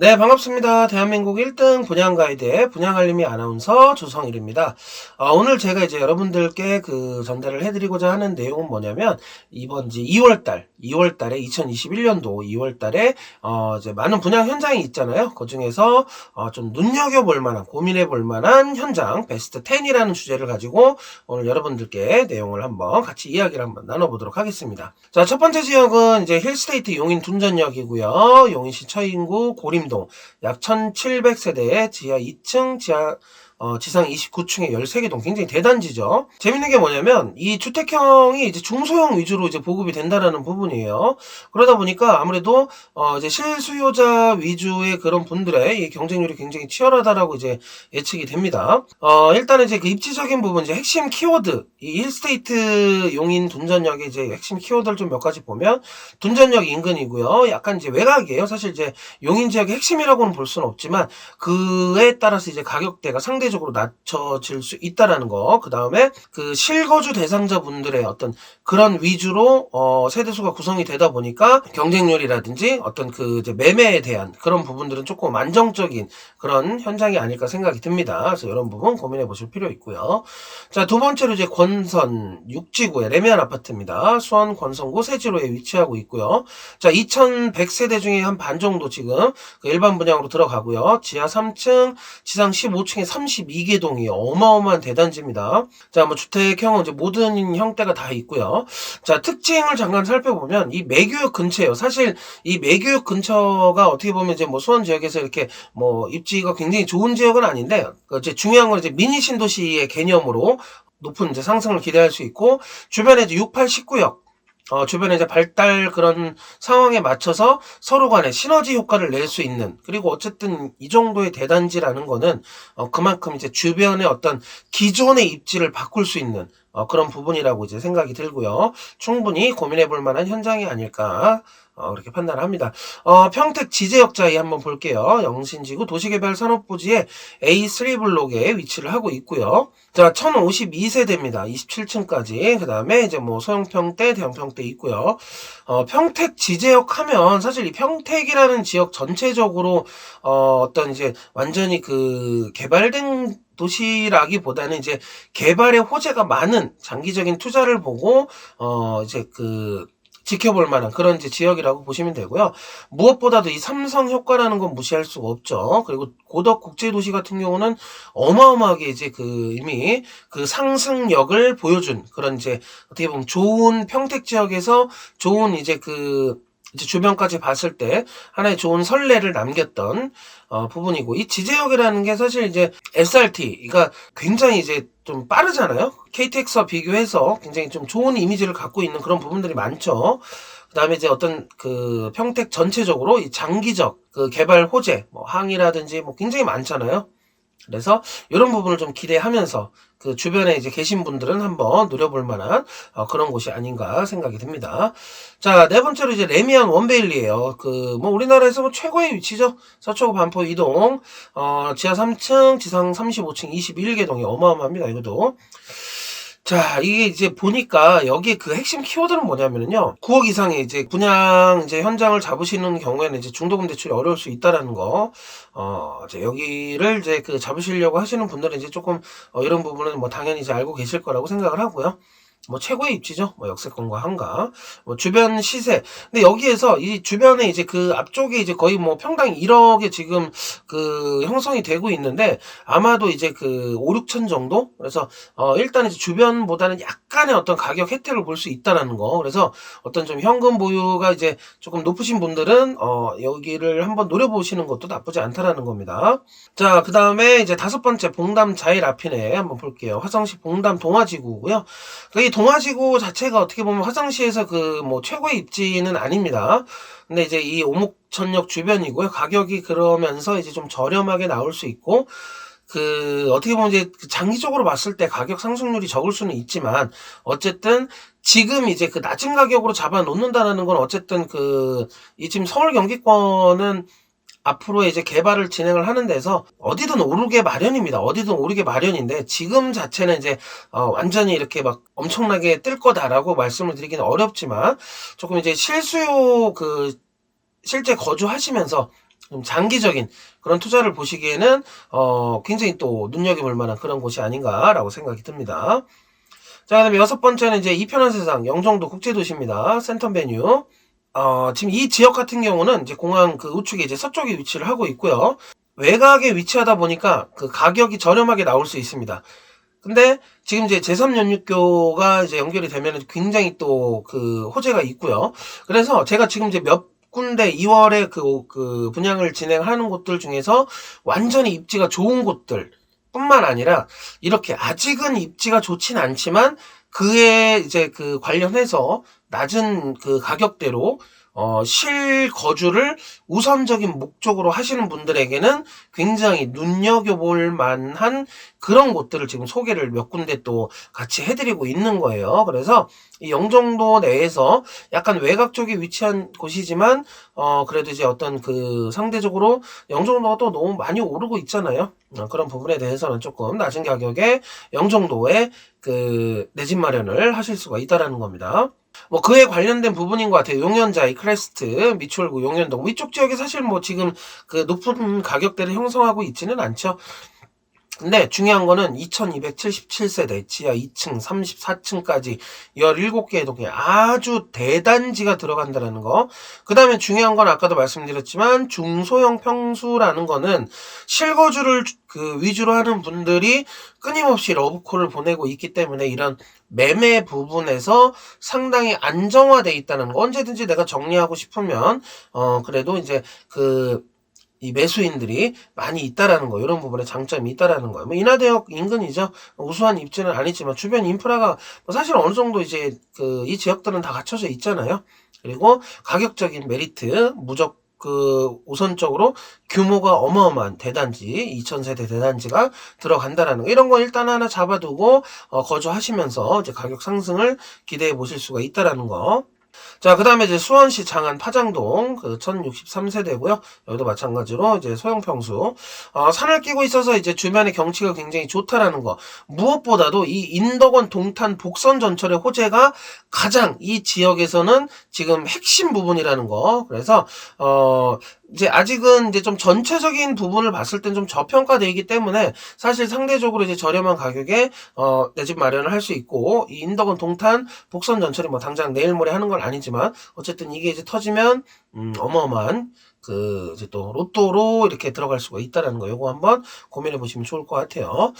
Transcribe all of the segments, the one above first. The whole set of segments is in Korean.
네, 반갑습니다. 대한민국 1등 분양 가이드의 분양 알림이 아나운서 조성일입니다. 어, 오늘 제가 이제 여러분들께 그 전달을 해드리고자 하는 내용은 뭐냐면, 이번 이제 2월달, 2월달에 2021년도 2월달에 어, 이제 많은 분양 현장이 있잖아요. 그 중에서 어, 좀 눈여겨볼 만한, 고민해볼 만한 현장 베스트 10이라는 주제를 가지고 오늘 여러분들께 내용을 한번 같이 이야기를 한번 나눠보도록 하겠습니다. 자, 첫 번째 지역은 이제 힐스테이트 용인 둔전역이고요. 용인시 처인구 고림 동 약 1,700세대의 지하 2층, 지하 어, 지상 29층에 13개 동 굉장히 대단지죠. 재밌는 게 뭐냐면 이 주택형이 이제 중소형 위주로 이제 보급이 된다라는 부분이에요. 그러다 보니까 아무래도 어, 이제 실수요자 위주의 그런 분들의 이 경쟁률이 굉장히 치열하다라고 이제 예측이 됩니다. 어, 일단은 이제 그 입지적인 부분 이제 핵심 키워드 이 힐스테이트 용인 둔전역의 이제 핵심 키워드를 좀 몇 가지 보면 둔전역 인근이고요. 약간 이제 외곽이에요. 사실 이제 용인 지역의 핵심이라고는 볼 수는 없지만 그에 따라서 이제 가격대가 상대 적으로 낮춰질 수 있다라는 거. 그 다음에 그 실거주 대상자 분들의 어떤 그런 위주로 어 세대수가 구성이 되다 보니까 경쟁률이라든지 어떤 그 매매에 대한 그런 부분들은 조금 안정적인 그런 현장이 아닐까 생각이 듭니다. 그래서 이런 부분 고민해 보실 필요 있고요. 자, 두 번째로 이제 권선 육지구의 레미안 아파트입니다. 수원 권선구 세지로에 위치하고 있고요. 자, 2100세대 중에 한 반 정도 지금 그 일반 분양으로 들어가고요. 지하 3층, 지상 15층에 32개 동이 어마어마한 대단지입니다. 자, 뭐 주택형은 이제 모든 형태가 다 있고요. 자, 특징을 잠깐 살펴보면 이 매교역 근처예요. 사실 이 매교역 근처가 어떻게 보면 이제 뭐 수원 지역에서 이렇게 뭐 입지가 굉장히 좋은 지역은 아닌데 그 이제 중요한 건 이제 미니 신도시의 개념으로 높은 이제 상승을 기대할 수 있고 주변에 이제 68, 19역 어, 주변에 이제 발달 그런 상황에 맞춰서 서로 간에 시너지 효과를 낼 수 있는, 그리고 어쨌든 이 정도의 대단지라는 거는, 어, 그만큼 이제 주변의 어떤 기존의 입지를 바꿀 수 있는, 어, 그런 부분이라고 이제 생각이 들고요. 충분히 고민해 볼 만한 현장이 아닐까. 어, 그렇게 판단을 합니다. 어, 평택 지제역자위 한번 볼게요. 영신지구 도시개발 산업부지의 A3 블록에 위치를 하고 있고요. 자, 1052세대입니다. 27층까지. 그 다음에 이제 뭐 소형평대, 대형평대 있고요. 어, 평택 지제역 하면 사실 이 평택이라는 지역 전체적으로 어, 어떤 이제 완전히 그 개발된 도시라기보다는 이제 개발의 호재가 많은 장기적인 투자를 보고 어 이제 그 지켜볼 만한 그런 이제 지역이라고 보시면 되고요. 무엇보다도 이 삼성 효과라는 건 무시할 수가 없죠. 그리고 고덕 국제도시 같은 경우는 어마어마하게 이제 그 이미 그 상승력을 보여준 그런 이제 어떻게 보면 좋은 평택 지역에서 좋은 이제 그 이제 주변까지 봤을 때 하나의 좋은 선례를 남겼던 어, 부분이고 이 지제역이라는 게 사실 이제 SRT가 굉장히 이제 좀 빠르잖아요. KTX와 비교해서 굉장히 좀 좋은 이미지를 갖고 있는 그런 부분들이 많죠. 그다음에 이제 어떤 그 평택 전체적으로 이 장기적 그 개발 호재, 뭐 항이라든지 뭐 굉장히 많잖아요. 그래서 이런 부분을 좀 기대하면서 그 주변에 이제 계신 분들은 한번 노려볼 만한 어, 그런 곳이 아닌가 생각이 듭니다. 자, 네 번째로 이제 레미안 원베일리예요. 그 뭐 우리나라에서 뭐 최고의 위치죠. 서초구 반포 이동 어, 지하 3층, 지상 35층 21개 동이 어마어마합니다. 이것도. 자, 이게 이제 보니까 여기 그 핵심 키워드는 뭐냐면요. 9억 이상의 이제 분양 이제 현장을 잡으시는 경우에는 이제 중도금 대출이 어려울 수 있다라는 거. 어, 이제 여기를 이제 그 잡으시려고 하시는 분들은 이제 조금 어, 이런 부분은 뭐 당연히 이제 알고 계실 거라고 생각을 하고요. 뭐 최고의 입지죠. 뭐 역세권과 한가. 뭐 주변 시세. 근데 여기에서 이 주변에 이제 그 앞쪽에 이제 거의 뭐 평당 1억에 지금 그 형성이 되고 있는데 아마도 이제 그 5, 6천 정도? 그래서 어 일단 이제 주변보다는 약간의 어떤 가격 혜택을 볼 수 있다라는 거. 그래서 어떤 좀 현금 보유가 이제 조금 높으신 분들은 어 여기를 한번 노려보시는 것도 나쁘지 않다라는 겁니다. 자, 그 다음에 이제 다섯 번째 봉담 자일 앞이네 한번 볼게요. 화성시 봉담 동아지구고요. 이 동아지구 자체가 어떻게 보면 화성시에서 그 뭐 최고의 입지는 아닙니다. 근데 이제 이 오목천역 주변이고요. 가격이 그러면서 이제 좀 저렴하게 나올 수 있고 그 어떻게 보면 이제 그 장기적으로 봤을 때 가격 상승률이 적을 수는 있지만 어쨌든 지금 이제 그 낮은 가격으로 잡아 놓는다라는 건 어쨌든 그 이 지금 서울 경기권은 앞으로 이제 개발을 진행을 하는 데서 어디든 오르게 마련입니다. 어디든 오르게 마련인데 지금 자체는 이제 어 완전히 이렇게 막 엄청나게 뜰 거다라고 말씀을 드리기는 어렵지만 조금 이제 실수요 그 실제 거주하시면서 좀 장기적인 그런 투자를 보시기에는 어, 굉장히 또 눈여겨볼 만한 그런 곳이 아닌가라고 생각이 듭니다. 자, 그다음에 여섯 번째는 이제 이편한 세상 영종도 국제도시입니다. 센텀 베뉴. 어, 지금 이 지역 같은 경우는 이제 공항 그 우측에 이제 서쪽에 위치를 하고 있고요. 외곽에 위치하다 보니까 그 가격이 저렴하게 나올 수 있습니다. 근데 지금 이제 제3연육교가 이제 연결이 되면 굉장히 또 그 호재가 있고요. 그래서 제가 지금 이제 몇 군데 2월에 그, 그 분양을 진행하는 곳들 중에서 완전히 입지가 좋은 곳들 뿐만 아니라 이렇게 아직은 입지가 좋진 않지만 그에 이제 그 관련해서 낮은 그 가격대로 어, 실거주를 우선적인 목적으로 하시는 분들에게는 굉장히 눈여겨볼 만한 그런 곳들을 지금 소개를 몇 군데 또 같이 해드리고 있는 거예요. 그래서 이 영종도 내에서 약간 외곽 쪽에 위치한 곳이지만, 어, 그래도 이제 어떤 그 상대적으로 영종도가 또 너무 많이 오르고 있잖아요. 어, 그런 부분에 대해서는 조금 낮은 가격에 영종도에 그 내 집 마련을 하실 수가 있다라는 겁니다. 뭐 그에 관련된 부분인 것 같아요. 용현자 이, 크레스트, 미추홀구, 용현동 위쪽 지역에 사실 뭐 지금 그 높은 가격대를 형성하고 있지는 않죠. 근데 중요한 거는 2277세대 지하 2층 34층까지 17개의 동에 아주 대단지가 들어간다는 거. 그 다음에 중요한 건 아까도 말씀드렸지만 중소형 평수라는 거는 실거주를 그 위주로 하는 분들이 끊임없이 러브콜을 보내고 있기 때문에 이런 매매 부분에서 상당히 안정화돼 있다는 거. 언제든지 내가 정리하고 싶으면 어 그래도 이제 그 이 매수인들이 많이 있다라는 거, 이런 부분에 장점이 있다라는 거예요. 뭐 인하대역 인근이죠. 우수한 입지는 아니지만 주변 인프라가 뭐 사실 어느 정도 이제 그 이 지역들은 다 갖춰져 있잖아요. 그리고 가격적인 메리트, 무적 그 우선적으로 규모가 어마어마한 대단지 2000세대 대단지가 들어간다라는 거 이런 거 일단 하나 잡아두고 어, 거주하시면서 이제 가격 상승을 기대해 보실 수가 있다라는 거. 자, 그 다음에 이제 수원시 장안 파장동, 그 1063세대고요. 여기도 마찬가지로 이제 소형평수. 어, 산을 끼고 있어서 이제 주변의 경치가 굉장히 좋다라는 거. 무엇보다도 이 인덕원 동탄 복선 전철의 호재가 가장 이 지역에서는 지금 핵심 부분이라는 거. 그래서, 어, 이제 아직은 이제 좀 전체적인 부분을 봤을 땐 좀 저평가되어 있기 때문에 사실 상대적으로 이제 저렴한 가격에 어, 내 집 마련을 할 수 있고 이 인덕원 동탄 복선 전철이 뭐 당장 내일 모레 하는 건 아니지만 어쨌든 이게 이제 터지면 음, 어마어마한 그 이제 또 로또로 이렇게 들어갈 수가 있다라는 거 요거 한번 고민해 보시면 좋을 것 같아요.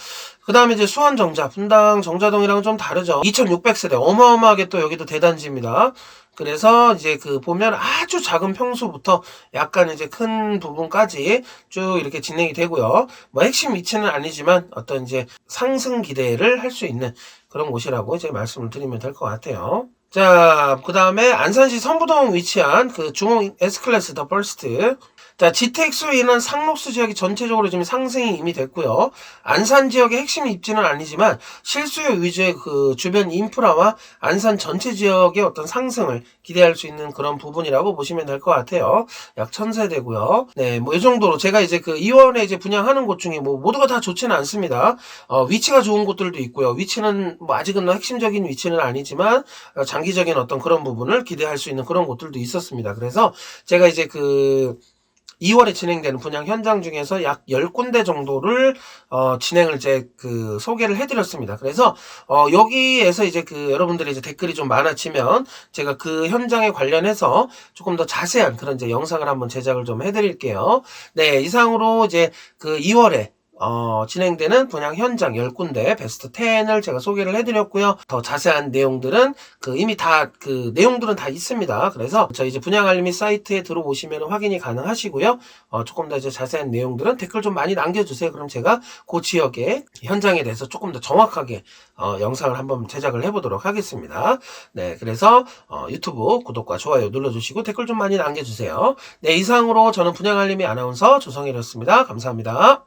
그 다음에 이제 수원 정자 분당 정자동이랑은 좀 다르죠. 2600세대 어마어마하게 또 여기도 대단지입니다. 그래서 이제 그 보면 아주 작은 평수부터 약간 이제 큰 부분까지 쭉 이렇게 진행이 되고요. 뭐 핵심 위치는 아니지만 어떤 이제 상승 기대를 할 수 있는 그런 곳이라고 이제 말씀을 드리면 될 것 같아요. 자, 그 다음에 안산시 선부동 위치한 그 중흥 S클래스 더 퍼스트. 자, GTX로 인한 상록수 지역이 전체적으로 지금 상승이 이미 됐고요. 안산 지역의 핵심 입지는 아니지만 실수요 위주의 그 주변 인프라와 안산 전체 지역의 어떤 상승을 기대할 수 있는 그런 부분이라고 보시면 될 것 같아요. 약 1000세대고요. 네, 뭐 이 정도로 제가 이제 그 2월에 이제 분양하는 곳 중에 뭐 모두가 다 좋지는 않습니다. 어, 위치가 좋은 곳들도 있고요. 위치는 뭐 아직은 뭐 핵심적인 위치는 아니지만 어, 장기적인 어떤 그런 부분을 기대할 수 있는 그런 곳들도 있었습니다. 그래서 제가 이제 그 2월에 진행되는 분양 현장 중에서 약 10군데 정도를 어, 진행을 이제 그 소개를 해드렸습니다. 그래서 어, 여기에서 이제 그 여러분들이 이제 댓글이 좀 많아지면 제가 그 현장에 관련해서 조금 더 자세한 그런 이제 영상을 한번 제작을 좀 해드릴게요. 네, 이상으로 이제 그 2월에 어, 진행되는 분양 현장 10군데 베스트 10을 제가 소개를 해드렸고요. 더 자세한 내용들은 그 이미 다 그 내용들은 다 있습니다. 그래서 저희 이제 분양 알림이 사이트에 들어오시면 확인이 가능하시고요. 어, 조금 더 이제 자세한 내용들은 댓글 좀 많이 남겨주세요. 그럼 제가 그 지역의 현장에 대해서 조금 더 정확하게 어, 영상을 한번 제작을 해보도록 하겠습니다. 네, 그래서 어, 유튜브 구독과 좋아요 눌러주시고 댓글 좀 많이 남겨주세요. 네, 이상으로 저는 분양 알림이 아나운서 조성일이었습니다. 감사합니다.